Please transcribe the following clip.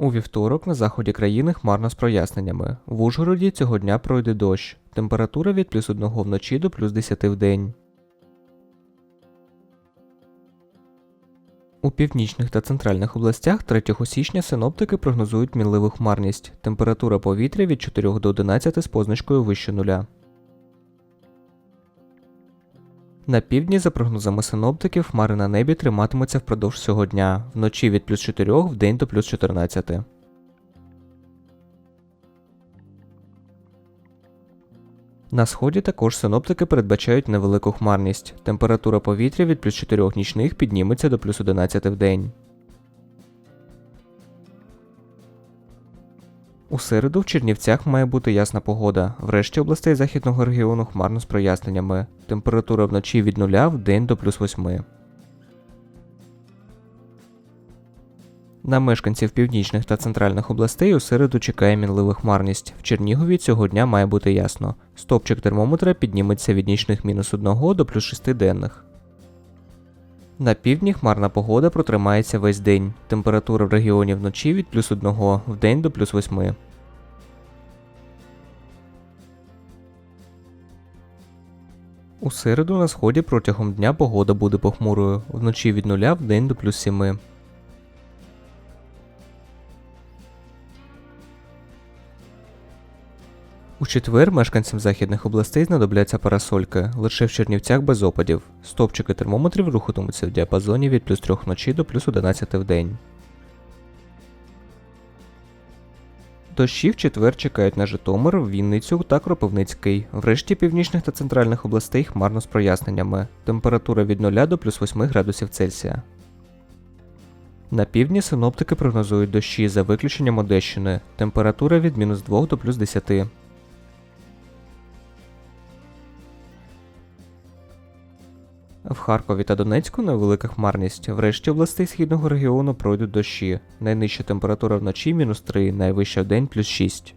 У вівторок на заході країни хмарно з проясненнями. В Ужгороді цього дня пройде дощ. Температура від плюс 1 вночі до плюс 10 в день. У північних та центральних областях 3 січня синоптики прогнозують мінливу хмарність. Температура повітря від 4 до 11 з позначкою вище нуля. На півдні, за прогнозами синоптиків, хмари на небі триматимуться впродовж цього дня, вночі від плюс 4 в день до плюс 14. На сході також синоптики передбачають невелику хмарність. Температура повітря від плюс 4 нічних підніметься до плюс 11 в день. У середу в Чернівцях має бути ясна погода. В решті областей західного регіону хмарно з проясненнями. Температура вночі від 0 в день до плюс 8. На мешканців північних та центральних областей у середу чекає мінлива хмарність. В Чернігові цього дня має бути ясно. Стопчик термометра підніметься від нічних мінус 1 до плюс 6 денних. На півдні хмарна погода протримається весь день. Температура в регіоні вночі від плюс 1 в день до плюс 8. У середу на сході протягом дня погода буде похмурою. Вночі від 0 в день до плюс 7. У четвер мешканцям західних областей знадобляться парасольки, лише в Чернівцях без опадів. Стопчики термометрів рухатимуться в діапазоні від плюс 3 вночі до плюс 11 в день. Дощі в четвер чекають на Житомир, Вінницю та Кропивницький. Врешті північних та центральних областей хмарно з проясненнями. Температура від 0 до плюс 8 градусів Цельсія. На півдні синоптики прогнозують дощі за виключенням Одещини. Температура від мінус 2 до плюс 10. В Харкові та Донецьку невелика хмарність. В решті областей східного регіону пройдуть дощі. Найнижча температура вночі мінус 3, найвища в день плюс 6.